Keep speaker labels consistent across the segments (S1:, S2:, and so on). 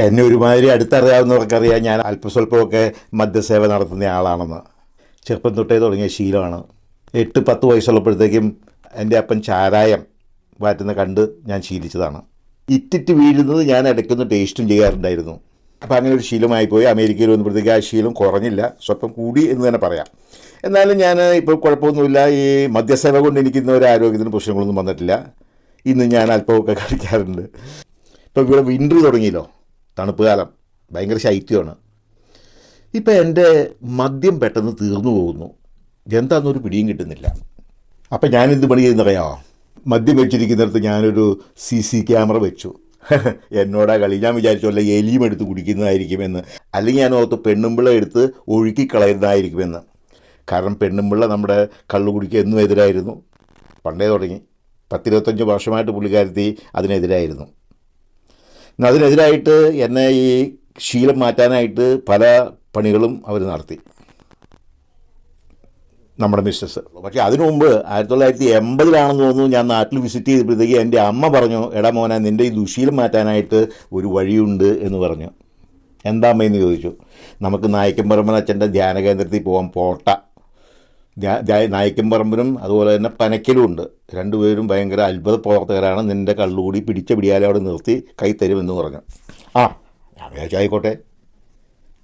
S1: എന്നെ ഒരുമാതിരി അടുത്തറിയാവുന്നവർക്കറിയാം ഞാൻ അല്പസ്വല്പമൊക്കെ മദ്യസേവ നടത്തുന്ന ആളാണെന്ന്. ചെറുപ്പം തൊട്ടേ തുടങ്ങിയ ശീലമാണ്. എട്ട് പത്ത് വയസ്സുള്ളപ്പോഴത്തേക്കും എന്റെ അപ്പൻ ചാരായം വാറ്റുന്ന കണ്ട് ഞാൻ ശീലിച്ചതാണ്. ഇറ്റിറ്റ് വീഴുന്നത് ഞാൻ ഇടയ്ക്കൊന്ന് ടേസ്റ്റും ചെയ്യാറുണ്ടായിരുന്നു. അപ്പോൾ അങ്ങനെ ഒരു ശീലമായി പോയി അമേരിക്കയിൽ വന്നപ്പോഴത്തേക്ക് ആ ശീലം കുറഞ്ഞില്ല. സ്വല്പം കൂടി എന്ന് തന്നെ പറയാം. എന്നാലും ഞാൻ ഇപ്പോൾ കുഴപ്പമൊന്നുമില്ല. ഈ മദ്യസേവ കൊണ്ട് എനിക്ക് ഒരു ആരോഗ്യത്തിന് പ്രശ്നങ്ങളൊന്നും വന്നിട്ടില്ല. ഇന്ന് ഞാൻ അല്പമൊക്കെ കളിക്കാറുണ്ട് ഇപ്പോൾ ഇവിടെ വിന്റർ തുടങ്ങിയല്ലോ. തണുപ്പ് കാലം. ഭയങ്കര ശൈത്യമാണ്. ഇപ്പം എന്റെ മദ്യം പെട്ടെന്ന് തീർന്നു പോകുന്നു. എന്താണെന്നൊരു പിടിയും കിട്ടുന്നില്ല. അപ്പം ഞാൻ എന്ത് പണി ചെയ്യുന്നറിയാമോ മദ്യം വെച്ചിരിക്കുന്നിടത്ത് ഞാനൊരു സി സി ക്യാമറ വെച്ചു. എന്നോടാ കളി ഞാൻ വിചാരിച്ചു വല്ല എലിയും എടുത്ത് കുടിക്കുന്നതായിരിക്കുമെന്ന് അല്ലെങ്കിൽ ഞാൻ ഓർത്ത് പെണ്ണുമ്പിള എടുത്ത് ഒഴുക്കി കളയുന്നതായിരിക്കുമെന്ന്. കാരണം പെണ്ണുമ്പിള നമ്മുടെ കള്ളു കുടിക്കുക എന്നും എതിരായിരുന്നു. പണ്ടേ തുടങ്ങി. പത്തിരുപത്തഞ്ച് വർഷമായിട്ട് പുള്ളിക്കാരത്തി അതിനെതിരായിരുന്നു. അതിനെതിരായിട്ട് എന്നെ ഈ ശീലം മാറ്റാനായിട്ട് പല പണികളും അവർ നടത്തി. നമ്മുടെ മിസ്സസ് പക്ഷേ അതിനു മുമ്പ് ആയിരത്തി തൊള്ളായിരത്തി എൺപതിലാണെന്ന് തോന്നുന്നു ഞാൻ നാട്ടിൽ വിസിറ്റ് ചെയ്തപ്പോഴത്തേക്ക് എന്റെ അമ്മ പറഞ്ഞു എടാ മോനെ നിന്റെ ഈ ദുശീലം മാറ്റാനായിട്ട് ഒരു വഴിയുണ്ട് എന്ന് പറഞ്ഞു. എന്താ അമ്മയെന്ന് ചോദിച്ചു. നമുക്ക് നായിക്കമ്പറമ്പൻ അച്ഛന്റെ ധ്യാന കേന്ദ്രത്തിൽ പോകാൻ പോട്ട. നായിക്കമ്പറമ്പിനും അതുപോലെ തന്നെ പനക്കലും ഉണ്ട്. രണ്ടുപേരും ഭയങ്കര അത്ഭുത പ്രവർത്തകരാണ്. നിന്റെ കള്ളുകൂടി പിടിച്ച പിടിയാലെ അവിടെ നിർത്തി കൈ തരുമെന്ന് പറഞ്ഞു. ആ ഞാൻ വിചാരിച്ചു ആയിക്കോട്ടെ.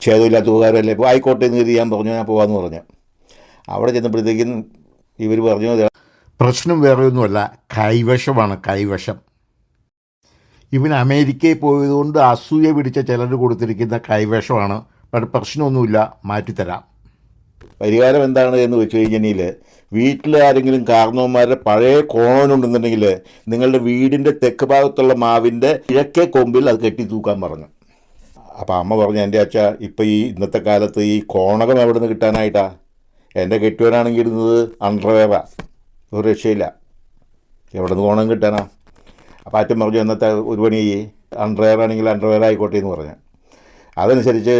S1: ഛേദമില്ലാത്ത ഉപകാരമല്ലേ? ഇപ്പോൾ ആയിക്കോട്ടെ എന്ന് കരുതി ഞാൻ പറഞ്ഞു ഞാൻ പോകാമെന്ന് പറഞ്ഞു. അവിടെ ചെന്നപ്പോഴത്തേക്കും ഇവർ പറഞ്ഞു "ദേ, പ്രശ്നം വേറെ ഒന്നുമല്ല കൈവശമാണ് കൈവശം. ഇവൻ അമേരിക്കയിൽ പോയതുകൊണ്ട് അസൂയ പിടിച്ച ചിലർ കൊടുത്തിരിക്കുന്ന കൈവശമാണ്. പക്ഷെ പ്രശ്നമൊന്നുമില്ല മാറ്റിത്തരാം. പരിഹാരം എന്താണ് എന്ന് വെച്ച് കഴിഞ്ഞാൽ വീട്ടിൽ ആരെങ്കിലും കാർന്നവന്മാരുടെ പഴയ കോണനുണ്ടെന്നുണ്ടെങ്കിൽ നിങ്ങളുടെ വീടിന്റെ തെക്ക് ഭാഗത്തുള്ള മാവിന്റെ കിഴക്കേ കൊമ്പിൽ അത് കെട്ടി തൂക്കാൻ പറഞ്ഞു. അപ്പോൾ അമ്മ പറഞ്ഞു എന്റെ അച്ഛ ഇപ്പം ഈ ഇന്നത്തെ കാലത്ത് ഈ കോണകം എവിടെ നിന്ന് കിട്ടാനായിട്ടാ? എന്റെ കെട്ടുവാനാണെങ്കിൽ ഇരുന്നത് അണ്ടർവേവ ഒരു രക്ഷയില്ല. എവിടെ നിന്ന് കോണം കിട്ടാനാ? അപ്പോൾ അച്ഛൻ പറഞ്ഞു ഇന്നത്തെ ഒരു പണി അണ്ടർവെയർ ആണെങ്കിൽ അണ്ടർവെയർ ആയിക്കോട്ടെ എന്ന് പറഞ്ഞു. അതനുസരിച്ച്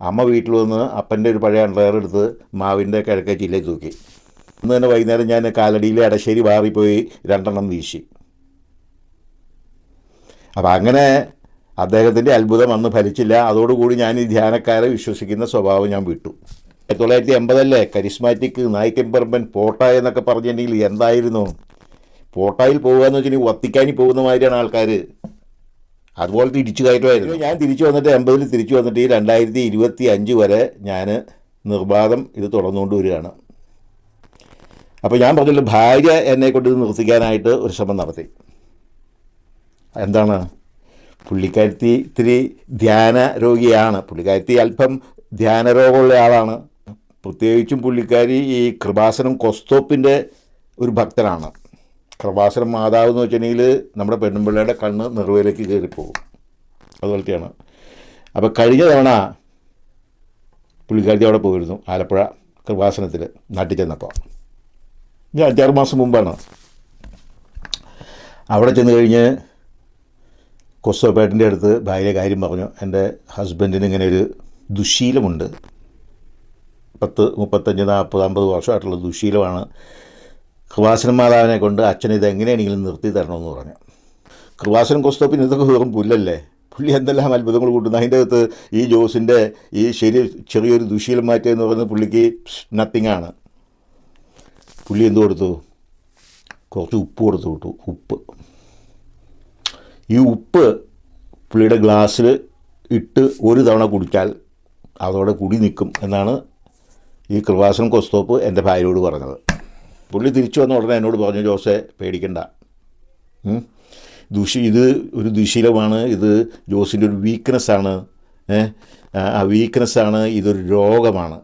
S1: അമ്മ വീട്ടിൽ വന്ന് അപ്പന്റെ ഒരു പഴയ അണ്ടർവെയർ എടുത്ത് മാവിന്റെ കിഴക്കേ ചില്ലയിൽ തൂക്കി. ഇന്ന് തന്നെ വൈകുന്നേരം ഞാൻ കാലടിയിലെ അടശ്ശേരി മാറിപ്പോയി പോയി രണ്ടെണ്ണം വീശി. അപ്പം അങ്ങനെ അദ്ദേഹത്തിന്റെ അത്ഭുതം അന്ന് ഫലിച്ചില്ല. അതോടുകൂടി ഞാൻ ഈ ധ്യാനക്കാരെ വിശ്വസിക്കുന്ന സ്വഭാവം ഞാൻ വിട്ടു. ആയിരത്തി തൊള്ളായിരത്തി എൺപതല്ലേ കരിസ്മാറ്റിക് നായിക്കമ്പറമ്പൻ പോട്ട എന്നൊക്കെ പറഞ്ഞിട്ടുണ്ടെങ്കിൽ എന്തായിരുന്നു? പോട്ടായിൽ പോകുക എന്ന് വെച്ചിട്ടുണ്ടെങ്കിൽ വത്തിക്കാനി പോകുന്ന മാതിരിയാണ് ആൾക്കാർ അതുപോലെ തിരിച്ചു കയറ്റുമായിരുന്നു. ഞാൻ തിരിച്ചു വന്നിട്ട് എൺപതിൽ തിരിച്ചു വന്നിട്ട് ഈ രണ്ടായിരത്തി ഇരുപത്തി അഞ്ച് വരെ ഞാൻ നിർബാധം ഇത് തുടർന്നുകൊണ്ട് വരികയാണ്. അപ്പോൾ ഞാൻ പറഞ്ഞില്ല ഭാര്യ എന്നെ കൊണ്ട് നിർത്തിക്കാനായിട്ട് ഒരു ശ്രമം നടത്തി. എന്താണ്? പുള്ളിക്കാരത്തി ഇത്തിരി ധ്യാന രോഗിയാണ്. പുള്ളിക്കാരത്തി അല്പം ധ്യാന രോഗമുള്ള ആളാണ്. പ്രത്യേകിച്ചും പുള്ളിക്കാരി ഈ കൃപാസനം കൊസ്തോപ്പിന്റെ ഒരു ഭക്തനാണ്. കൃപാസനം മാതാവ് എന്ന് വെച്ചിട്ടുണ്ടെങ്കിൽ നമ്മുടെ പെണ്ണുമ്പിള്ളയുടെ കണ്ണ് നിറവേലേക്ക് കയറിപ്പോകും. അതുപോലത്തെയാണ് അപ്പോൾ കഴിഞ്ഞ തവണ പുള്ളിക്കാരി അവിടെ പോയിരുന്നു ആലപ്പുഴ കൃപാസനത്തിൽ നാട്ടിൽ ചെന്നപ്പോൾ ഞാൻ അഞ്ചാറ് മാസം മുമ്പാണ്. അവിടെ ചെന്ന് കഴിഞ്ഞ് കൊസ്തോപ്പേട്ടന്റെ അടുത്ത് ഭാര്യ കാര്യം പറഞ്ഞു എന്റെ ഹസ്ബൻഡിന് ഇങ്ങനെ ഒരു ദുശീലമുണ്ട്. പത്ത് മുപ്പത്തഞ്ച് നാൽപ്പത് അമ്പത് വർഷമായിട്ടുള്ള ദുശീലമാണ്. കൃപാസനം മാതാവിനെ കൊണ്ട് അച്ഛൻ ഇത് എങ്ങനെയാണെങ്കിലും നിർത്തി തരണമെന്ന് പറഞ്ഞു. കൃപാസനം കൊസ്തോപ്പിന് ഇതൊക്കെ വെറും പുല്ലല്ലേ? പുള്ളി എന്തെല്ലാം അത്ഭുതങ്ങൾ കൂട്ടുന്നു. അതിന്റെ അകത്ത് ഈ ജോസിന്റെ ഈ ശരി ചെറിയൊരു ദുശീലം മാറ്റുക എന്ന് പറയുന്നത് പുള്ളിക്ക് നത്തിങ് ആണ്. പുള്ളി എന്ത് കൊടുത്തു? കുറച്ച് ഉപ്പ് കൊടുത്തു വിട്ടു. ഉപ്പ്. ഈ ഉപ്പ് പുള്ളിയുടെ ഗ്ലാസ്സിൽ ഇട്ട് ഒരു തവണ കുടിച്ചാൽ അതോടെ കുടി നിൽക്കും എന്നാണ് ഈ കൃപാസനം കൊസ്തോപ്പ് എന്റെ ഭാര്യയോട് പറഞ്ഞത്. പുള്ളി തിരിച്ചു വന്ന ഉടനെ എന്നോട് പറഞ്ഞു ജോസെ പേടിക്കണ്ട. ദുഷി ഇത് ഒരു ദുശീലമാണ് ഇത് ജോസിന്റെ ഒരു വീക്ക്നെസ്സാണ് ആ വീക്ക്നെസ്സാണ് ഇതൊരു രോഗമാണ്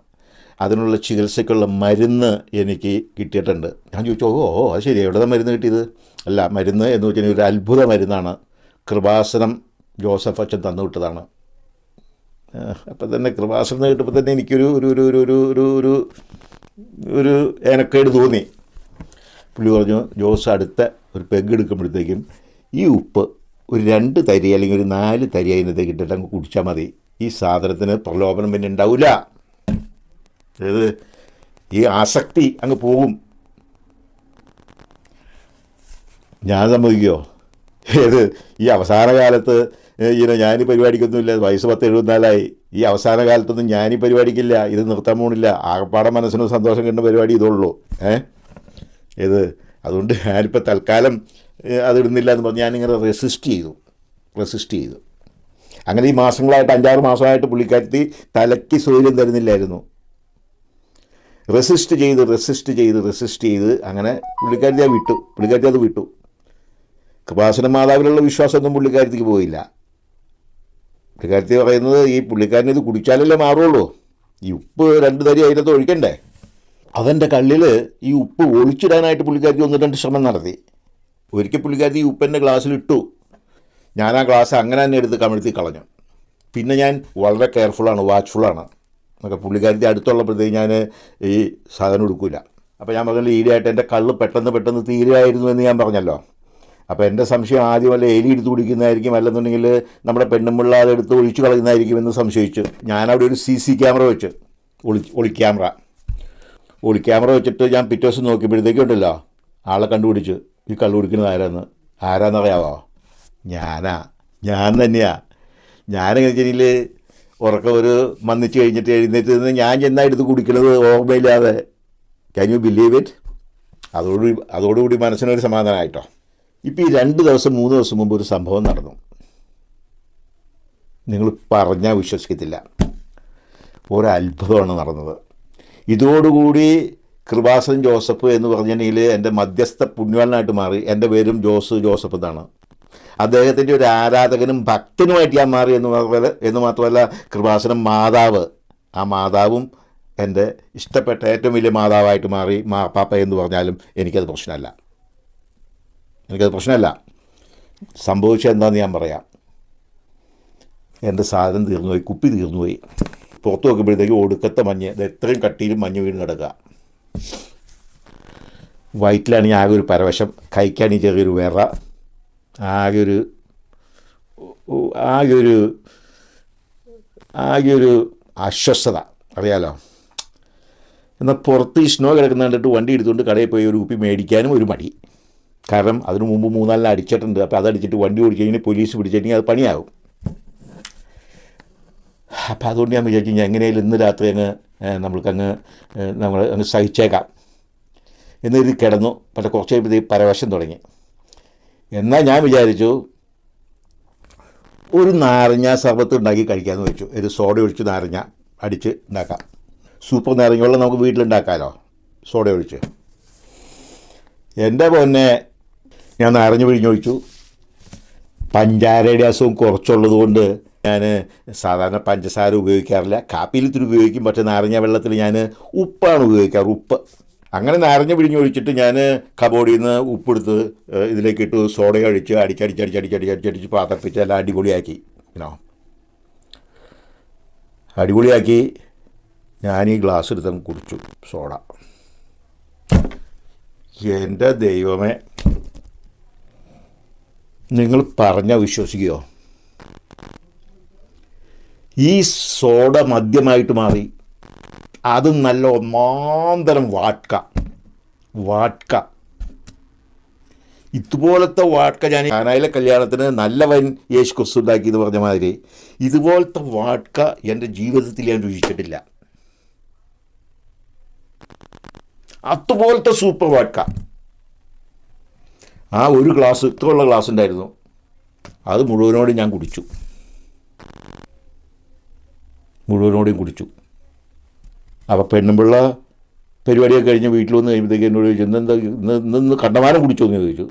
S1: അതിനുള്ള ചികിത്സയ്ക്കുള്ള മരുന്ന് എനിക്ക് കിട്ടിയിട്ടുണ്ട് ഞാൻ ചോദിച്ചു ഓ ഓ, അത് ശരി എവിടെ മരുന്ന് കിട്ടിയത് അല്ല മരുന്ന് എന്ന് വെച്ചാൽ ഒരു അത്ഭുത മരുന്നാണ് കൃപാസനം ജോസഫ് അച്ഛൻ തന്നു വിട്ടതാണ് അപ്പം തന്നെ കൃപാസനം കിട്ടുമ്പോൾ തന്നെ എനിക്കൊരു ഒരു ഒരു ഒരു ഒരു ഒരു ഒരു ഏനക്കേട് തോന്നി പുള്ളി പറഞ്ഞു ജോസ് അടുത്ത ഒരു പെഗ് എടുക്കുമ്പോഴത്തേക്കും ഈ ഉപ്പ് ഒരു രണ്ട് തരി അല്ലെങ്കിൽ ഒരു നാല് തരി അതിനകത്തേക്ക് ഇട്ടിട്ട് അങ്ങ് കുടിച്ചാൽ മതി. ഈ സാധനത്തിന് പ്രലോഭനം പിന്നെ ഉണ്ടാവില്ല അതായത് ഈ ആസക്തി അങ്ങ് പോകും. ഞാൻ സമ്മതിക്കുമോ ഏത്? ഈ അവസാന കാലത്ത് ഇങ്ങനെ ഞാൻ പരിപാടിക്കൊന്നുമില്ല. വയസ്സ് പത്ത് എഴുപത്തിനാലായി. ഈ അവസാന കാലത്തൊന്നും ഞാൻ പരിപാടിക്കില്ല. ഇത് നിർത്താൻ പോണില്ല. ആകപ്പാടെ മനസ്സിന് സന്തോഷം കിട്ടുന്ന പരിപാടി ഇതുള്ളൂ. ഏ? ഇത് അതുകൊണ്ട് ഞാനിപ്പോൾ തൽക്കാലം അതിടുന്നില്ല എന്ന് പറഞ്ഞ് ഞാനിങ്ങനെ റെസിസ്റ്റ് ചെയ്തു. റെസിസ്റ്റ് ചെയ്തു. അങ്ങനെ ഈ മാസങ്ങളായിട്ട് അഞ്ചാറ് മാസമായിട്ട് പുള്ളിക്കാരത്തി തലയ്ക്ക് സൗകര്യം തരുന്നില്ലായിരുന്നു. റെസിസ്റ്റ് ചെയ്ത് റെസിസ്റ്റ് ചെയ്ത് റെസിസ്റ്റ് ചെയ്ത് അങ്ങനെ പുള്ളിക്കാരത്തി അത് വിട്ടു. പുള്ളിക്കാരത്തി അത് വിട്ടു. കൃപാസന മാതാവിലുള്ള വിശ്വാസമൊന്നും പുള്ളിക്കാരത്തിക്ക് പോയില്ല. പുള്ളിക്കാരത്തി പറയുന്നത് ഈ പുള്ളിക്കാരനെ ഇത് കുടിച്ചാലല്ലേ മാറുള്ളൂ. ഈ ഉപ്പ് രണ്ട് തരി അതിനകത്ത് ഒഴിക്കണ്ടേ? അതെന്റെ കള്ളിൽ ഈ ഉപ്പ് ഒളിച്ചിടാനായിട്ട് പുള്ളിക്കാരി ഒന്ന് രണ്ട് ശ്രമം നടത്തി. ഒരിക്കൽ പുള്ളിക്കാരി ഈ ഉപ്പെന്റെ ഗ്ലാസ്സിൽ ഇട്ടു. ഞാൻ ആ ഗ്ലാസ് അങ്ങനെ തന്നെ എടുത്ത് കമിഴ്ത്തി കളഞ്ഞു. പിന്നെ ഞാൻ വളരെ കെയർഫുള്ളാണ് വാച്ച്ഫുള്ളാണ് എന്നൊക്കെ പുള്ളിക്കാരിന്റെ അടുത്തുള്ളപ്പോഴത്തേക്ക് ഞാൻ ഈ സാധനം എടുക്കില്ല അപ്പോൾ ഞാൻ പറഞ്ഞല്ലോ ഈടിയായിട്ട് എന്റെ കള്ള് പെട്ടെന്ന് പെട്ടെന്ന് തീരുമായിരുന്നു എന്ന് ഞാൻ പറഞ്ഞല്ലോ. അപ്പോൾ എന്റെ സംശയം ആദ്യം വല്ല എലി എടുത്ത് കുടിക്കുന്നതായിരിക്കും അല്ലെന്നുണ്ടെങ്കിൽ നമ്മുടെ പെണ്ണുമ്പിള്ള അതെടുത്ത് ഒഴിച്ചു കളയുന്നതായിരിക്കും എന്ന് സംശയിച്ചു. ഞാനവിടെ ഒരു സി സി ക്യാമറ വെച്ച് ഒളി ഒളി ക്യാമറ ഒളി ക്യാമറ വെച്ചിട്ട് ഞാൻ പിറ്റേ ദിവസം നോക്കിയപ്പോഴത്തേക്കും ഉണ്ടല്ലോ ആളെ കണ്ടുപിടിച്ച് ഈ കള്ളു കുടിക്കുന്നത് ആരാന്ന്. ആരാന്നറിയാവോ? ഞാനാ. ഞാൻ തന്നെയാ. ഞാനെങ്ങനെ വെച്ചാൽ ഉറക്കം ഒരു മന്നിച്ച് കഴിഞ്ഞിട്ട് എഴുന്നേറ്റ് നിന്ന് ഞാൻ ചെന്നാ എടുത്ത് കുടിക്കുന്നത് ഓർമ്മയില്ലാതെ. ക്യാൻ യു ബിലീവ് ഇറ്റ് അതോടുകൂടി അതോടുകൂടി മനസ്സിനൊരു സമാധാനമായിട്ടോ ഇപ്പം ഈ രണ്ട് ദിവസം മൂന്ന് ദിവസം മുമ്പ് ഒരു സംഭവം നടന്നു. നിങ്ങൾ പറഞ്ഞാൽ വിശ്വസിക്കത്തില്ല. ഒരത്ഭുതമാണ് നടന്നത്. ഇതോടുകൂടി കൃപാസൻ ജോസഫ് എന്ന് പറഞ്ഞിട്ടുണ്ടെങ്കിൽ എന്റെ മധ്യസ്ഥ പുണ്യവാനായിട്ട് മാറി. എന്റെ പേരും ജോസ് ജോസഫ് എന്നാണ്. അദ്ദേഹത്തിന്റെ ഒരു ആരാധകനും ഭക്തനുമായിട്ട് ഞാൻ മാറി എന്ന് മാത്രമല്ല എന്ന് മാത്രമല്ല കൃപാസനം മാതാവ്. ആ മാതാവും എന്റെ ഇഷ്ടപ്പെട്ട ഏറ്റവും വലിയ മാതാവായിട്ട് മാറി. മാപ്പാപ്പ എന്ന് പറഞ്ഞാലും എനിക്കത് പ്രശ്നമല്ല. എനിക്കത് പ്രശ്നമല്ല. സംഭവിച്ചത് എന്താണെന്ന് ഞാൻ പറയാം. എന്റെ സാധനം തീർന്നുപോയി കുപ്പി തീർന്നുപോയി. പുറത്ത് നോക്കുമ്പോഴത്തേക്ക് ഒടുക്കത്തെ മഞ്ഞ്. ഇത് എത്രയും കട്ടിയിലും മഞ്ഞ് വീണ് കിടക്കുക. വയറ്റിലാണെങ്കിൽ ആകെ ഒരു പരവശം. കൈക്കാണെങ്കിൽ ചെറിയൊരു വിറ. ആകെ ഒരു ആകെ ഒരു ആകെ ഒരു അസ്വസ്ഥത. അറിയാലോ? എന്നാൽ പുറത്ത് ഈ സ്നോ കിടക്കുന്ന കണ്ടിട്ട് വണ്ടി എടുത്തുകൊണ്ട് കടയിൽ പോയി ഒരു കുപ്പി മേടിക്കാനും ഒരു മടി. കാരണം അതിനു മുമ്പ് മൂന്നാലിന് അടിച്ചിട്ടുണ്ട്. അപ്പോൾ അതടിച്ചിട്ട് വണ്ടി ഓടിച്ചു കഴിഞ്ഞാൽ പോലീസ് പിടിച്ചിട്ടുണ്ടെങ്കിൽ അത് പണിയാകും അപ്പോൾ അതുകൊണ്ട് ഞാൻ വിചാരിച്ചു ഞാൻ എങ്ങനെയാലും ഇന്ന് രാത്രി അങ്ങ് നമ്മൾക്കങ്ങ് നമ്മൾ അങ്ങ് സഹിച്ചേക്കാം. എന്ന് ഇത് കിടന്നു. പക്ഷേ കുറച്ച് കഴിയുമ്പോഴത്തേക്ക് പരവശം തുടങ്ങി. എന്നാൽ ഞാൻ വിചാരിച്ചു ഒരു നാരങ്ങ സർബത്ത് ഉണ്ടാക്കി കഴിക്കാമെന്ന് വെച്ചു. ഒരു സോഡ ഒഴിച്ച് നാരങ്ങ അടിച്ച് ഉണ്ടാക്കാം. സൂപ്പർ നാരങ്ങ വെള്ളം നമുക്ക് വീട്ടിലുണ്ടാക്കാമല്ലോ സോഡ ഒഴിച്ച്. എന്റെ പൊന്നെ ഞാൻ നാരങ്ങ പിഴിഞ്ഞൊഴിച്ചു. പഞ്ചാരയുടെ അസുഖം കുറച്ചുള്ളത് കൊണ്ട് ഞാൻ സാധാരണ പഞ്ചസാര ഉപയോഗിക്കാറില്ല. കാപ്പിയിൽ ഉപയോഗിക്കും. പക്ഷേ നാരങ്ങ വെള്ളത്തിൽ ഞാൻ ഉപ്പാണ് ഉപയോഗിക്കാറ്. ഉപ്പ്. അങ്ങനെ നാരങ്ങ പിഴിഞ്ഞ് ഒഴിച്ചിട്ട് ഞാൻ കബോർഡിൽ നിന്ന് ഉപ്പെടുത്ത് ഇതിലേക്ക് ഇട്ട് സോഡ കഴിച്ച് അടിച്ചടിച്ചടിച്ചടിച്ചടിച്ചടിച്ചടിച്ച് പാത്രപ്പിച്ച് എല്ലാം അടിപൊളിയാക്കി. ഇനോ അടിപൊളിയാക്കി. ഞാൻ ഈ ഗ്ലാസ് എടുത്തങ്ങ് കുടിച്ചു. സോഡ. എന്റെ ദൈവമേ. നിങ്ങൾ പറഞ്ഞാൽ വിശ്വസിക്കുകയോ ഈ സോഡ മദ്യമായിട്ട് മാറി. അതും നല്ല ഒന്നാന്തരം വാട്ക. വാട്ക. ഇതുപോലത്തെ വാട്ക ഞാൻ കാനായിലെ കല്യാണത്തിന് നല്ല വൻ യേശു ക്രിസ്തു എന്ന് പറഞ്ഞ മാതിരി ഇതുപോലത്തെ വാട്ക എന്റെ ജീവിതത്തിൽ ഞാൻ രുചിച്ചിട്ടില്ല. അതുപോലത്തെ സൂപ്പർ വാട്ക. ആ ഒരു ഗ്ലാസ് ഇത്രയുള്ള ഗ്ലാസ് ഉണ്ടായിരുന്നു. അത് മുഴുവനോട് ഞാൻ കുടിച്ചു. മുഴുവനോടെയും കുടിച്ചു. അപ്പോൾ പെണ്ണുമ്പിള്ള പരിപാടിയൊക്കെ കഴിഞ്ഞ് വീട്ടിൽ വന്ന് കഴിയുമ്പോഴത്തേക്ക് എന്നോട് ചോദിച്ചു ഇന്ന് ഇന്ന് കണ്ടമാനം കുടിച്ചോ? എന്ന് ചോദിച്ചു.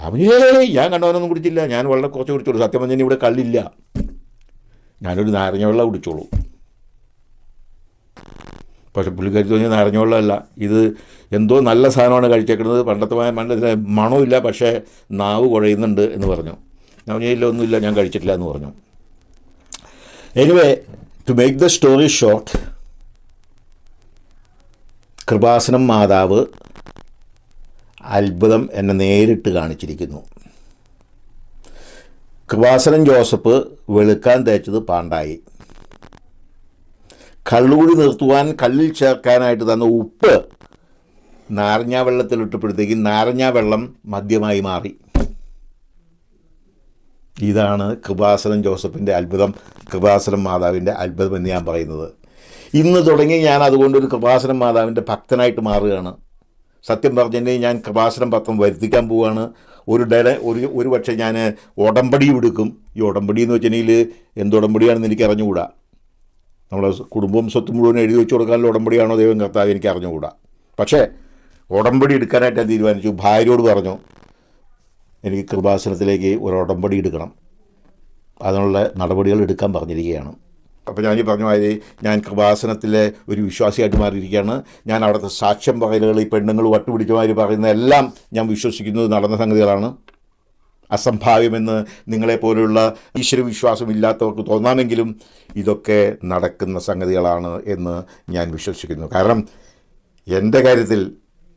S1: അവൻ ഏ ഞാൻ കണ്ടമാനൊന്നും കുടിച്ചില്ല. ഞാൻ വളരെ കുറച്ച് കുടിച്ചോളൂ. സത്യം പറഞ്ഞാൽ ഇവിടെ കള്ളില്ല. ഞാനൊരു നാരങ്ങ വെള്ളം കുടിച്ചോളൂ. പക്ഷെ പുള്ളിക്കാരി തോന്നിയ നാരങ്ങ വെള്ളമല്ല. ഇത് എന്തോ നല്ല സാധനമാണ് കഴിച്ചേക്കുന്നത്. പണ്ടത്തെ മണ്ടത്തിലെ മണമില്ല. പക്ഷേ നാവ് കുഴയുന്നുണ്ട് എന്ന് പറഞ്ഞു. ഞാൻ ഇല്ല ഒന്നുമില്ല. ഞാൻ കഴിച്ചിട്ടില്ല എന്ന് പറഞ്ഞു. Anyway to make the story short Kripasanam മാതാവ് അത്ഭുതം എന്നെ നേരിട്ട് കാണിച്ചിരിക്കുന്നു. കൃപാസനം ജോസഫ് വെളുക്കാൻ തേച്ചത് പാണ്ടായി. കള്ളുകൂടി നിർത്തുവാൻ കല്ലിൽ ചേർക്കാനായിട്ട് തന്ന ഉപ്പ് നാരങ്ങാ വെള്ളത്തിലിട്ടപ്പോഴത്തേക്കും നാരങ്ങാ വെള്ളം മദ്യമായി മാറി. ഇതാണ് കൃപാസനം ജോസഫിന്റെ അത്ഭുതം കൃപാസനം മാതാവിന്റെ അത്ഭുതം എന്ന് ഞാൻ പറയുന്നത്. ഇന്ന് തുടങ്ങി ഞാൻ അതുകൊണ്ട് ഒരു കൃപാസനം മാതാവിന്റെ ഭക്തനായിട്ട് മാറുകയാണ്. സത്യം പറഞ്ഞിട്ടുണ്ടെങ്കിൽ ഞാൻ കൃപാസനം പത്രം വരുത്തിക്കാൻ പോവുകയാണ്. ഒരു ഡയറ ഒരു ഒരു പക്ഷേ ഞാൻ ഉടമ്പടി എടുക്കും ഈ ഉടമ്പടി എന്ന് വെച്ചിട്ടുണ്ടെങ്കിൽ എന്ത് ഉടമ്പടിയാണെന്ന് എനിക്ക് അറിഞ്ഞുകൂടാ. നമ്മളെ കുടുംബവും സ്വത്തും മുഴുവൻ എഴുതി വെച്ച് കൊടുക്കാനുള്ള ഉടമ്പടിയാണോ ദൈവം കർത്താവ് എനിക്ക് അറിഞ്ഞുകൂടാ. പക്ഷേ ഉടമ്പടി എടുക്കാനായിട്ട് ഞാൻ തീരുമാനിച്ചു. ഭാര്യയോട് പറഞ്ഞു എനിക്ക് കൃപാസനത്തിലേക്ക് ഒരു ഉടമ്പടി എടുക്കണം. അതിനുള്ള നടപടികൾ എടുക്കാൻ പറഞ്ഞിരിക്കുകയാണ്. അപ്പോൾ ഞാൻ ഈ പറഞ്ഞ മാതിരി ഞാൻ കൃപാസനത്തിലെ ഒരു വിശ്വാസിയായിട്ട് മാറിയിരിക്കുകയാണ്. ഞാൻ അവിടുത്തെ സാക്ഷ്യം പറയലുകൾ ഈ പെണ്ണുങ്ങൾ വട്ടുപിടിച്ച മാതിരി പറയുന്ന എല്ലാം ഞാൻ വിശ്വസിക്കുന്നത് നടന്ന സംഗതികളാണ്. അസംഭാവ്യമെന്ന് നിങ്ങളെപ്പോലുള്ള ഈശ്വരവിശ്വാസം ഇല്ലാത്തവർക്ക് തോന്നാമെങ്കിലും ഇതൊക്കെ നടക്കുന്ന സംഗതികളാണ് എന്ന് ഞാൻ വിശ്വസിക്കുന്നു. കാരണം എന്റെ കാര്യത്തിൽ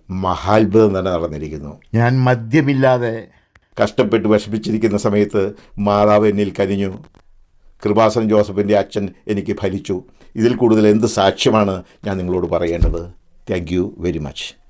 S1: മഹാത്ഭുതം തന്നെ നടന്നിരിക്കുന്നു. ഞാൻ മദ്യമില്ലാതെ കഷ്ടപ്പെട്ട് വിഷമിച്ചിരിക്കുന്ന സമയത്ത് മാതാവ് എന്നിൽ കനിഞ്ഞു. കൃപാസൻ ജോസഫിന്റെ അച്ഛൻ എനിക്ക് ഫലിച്ചു. ഇതിൽ കൂടുതൽ എന്ത് സാക്ഷ്യമാണ് ഞാൻ നിങ്ങളോട് പറയേണ്ടത്? Thank you very much